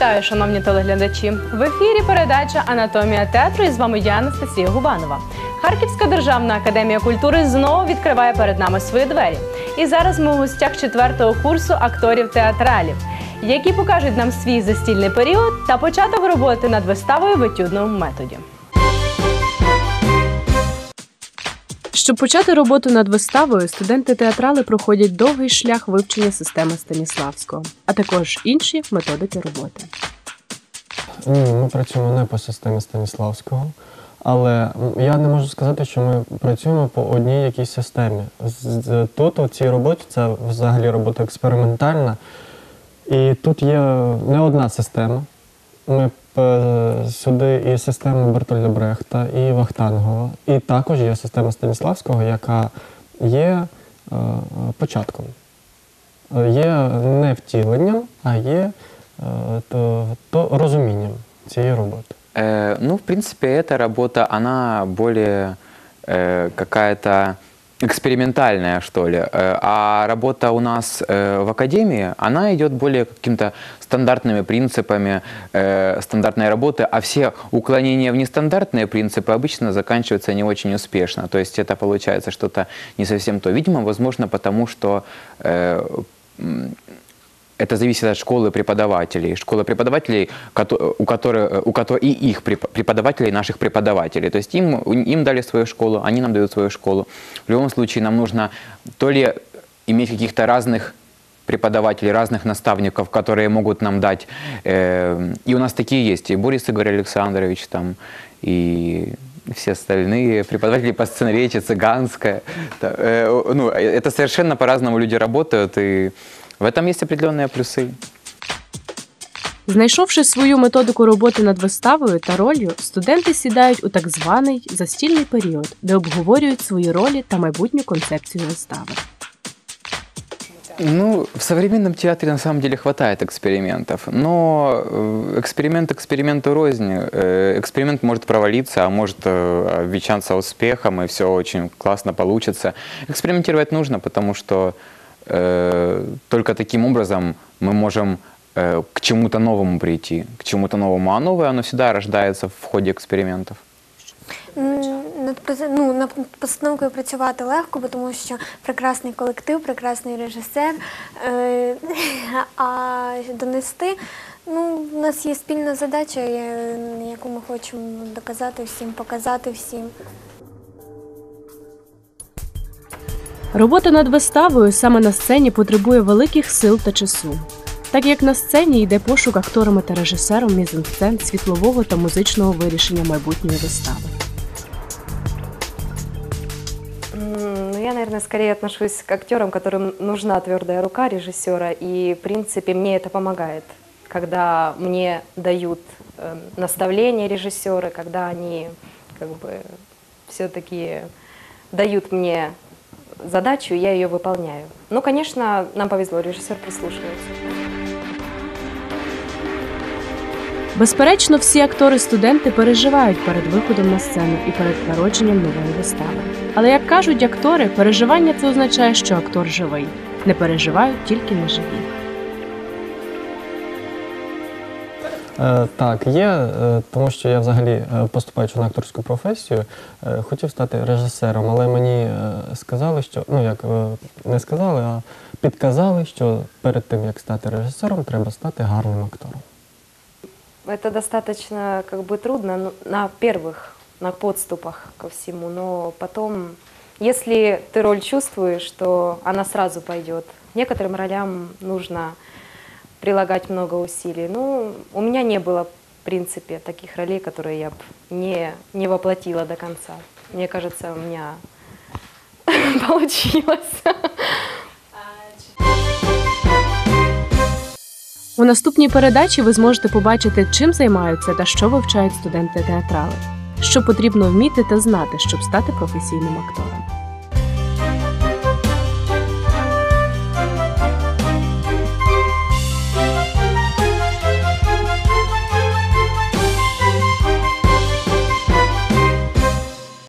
Вітаю, шановні телеглядачі! В ефірі передача Анатомія театру і з вами я, Анастасія Губанова. Харківська державна академія культури знову відкриває перед нами свої двері. І зараз ми у гостях четвертого курсу акторів театралів, які покажуть нам свій застільний період та початок роботи над виставою в етюдному методі. Щоб почати роботу над виставою, студенти театрали проходять довгий шлях вивчення системи Станіславського, а також інші методики роботи. Ми працюємо не по системі Станіславського, але я не можу сказати, що ми працюємо по одній якійсь системі. Тут у цій роботі це взагалі робота експериментальна, і тут є не одна система. Ми е, сюди і система Бертольда Брехта, і Вахтангова, і також є система Станіславського, яка є е, початком. Е, Є не втіленням, а є е, то, то розумінням цієї роботи. Э, ну, в принципе, эта работа, она более э, какая-то экспериментальная, что ли. Э, а работа у нас э, в академии, она идет более каким-то стандартными принципами э, стандартной работы, а все уклонения в нестандартные принципы обычно заканчиваются не очень успешно. То есть это получается что-то не совсем то. Видимо, возможно, потому что это зависит от школы преподавателей. Школа преподавателей, у которых, у которых и их преп- преподавателей, наших преподавателей. То есть им, им дали свою школу, они нам дают свою школу. В любом случае нам нужно то ли иметь каких-то разных преподавателей, разных наставников, которые могут нам дать. э, и у нас такие есть. И Борис Игорь Александрович там, и все остальные преподаватели по сценаречи, цыганская. Э, ну, это совершенно по-разному люди работают, и в этом есть определенные плюсы. Знайшовши свою методику роботи над виставою та ролью, студенти сідають у так званий застільний період, де обговорюють свої ролі та майбутню концепцію вистави. Ну, в современном театре на самом деле хватает экспериментов, но э, эксперимент эксперименту рознь. Э, Эксперимент может провалиться, а может э, обвенчаться успехом, и все очень классно получится. Экспериментировать нужно, потому что э, только таким образом мы можем э, к чему-то новому прийти, к чему-то новому. А новое, оно всегда рождается в ходе экспериментов. М, Над проз- ну, над постановкою працювати легко, бо тому що прекрасний колектив, прекрасний режисер. Е, а донести, ну, у нас є спільна задача, е, яку ми хочемо доказати всім, показати всім. Робота над виставою саме на сцені потребує великих сил та часу. Так як на сцені йде пошук акторами та режисером мізансцен світлового та музичного вирішення майбутньої вистави. М, Ну, я, наверное, скорее отношусь к актерам, которым нужна твердая рука режиссера, и, в принципе, мне это помогает, когда мне дают э, наставления режиссеры, когда они как бы все-таки дают мне задачу, я ее выполняю. Ну, конечно, нам повезло, режиссер прислушивается. Безперечно, всі актори-студенти переживають перед виходом на сцену і перед народженням нової вистави. Але як кажуть актори, переживання це означає, що актор живий. Не переживають тільки неживі. так, є, е, тому що я взагалі е, поступаючи на акторську професію, е, хотів стати режисером, але мені е, сказали, що ну як е, не сказали, а підказали, що перед тим як стати режисером, треба стати гарним актором. Это достаточно как бы трудно ну, на первых, на подступах ко всему, но потом, если ты роль чувствуешь, то она сразу пойдет. Некоторым ролям нужно прилагать много усилий. Ну, у меня не было, в принципе, таких ролей, которые я б не, не воплотила до конца. Мне кажется, у меня получилось. У наступній передачі ви зможете побачити, чим займаються та що вивчають студенти театрали, що потрібно вміти та знати, щоб стати професійним актором.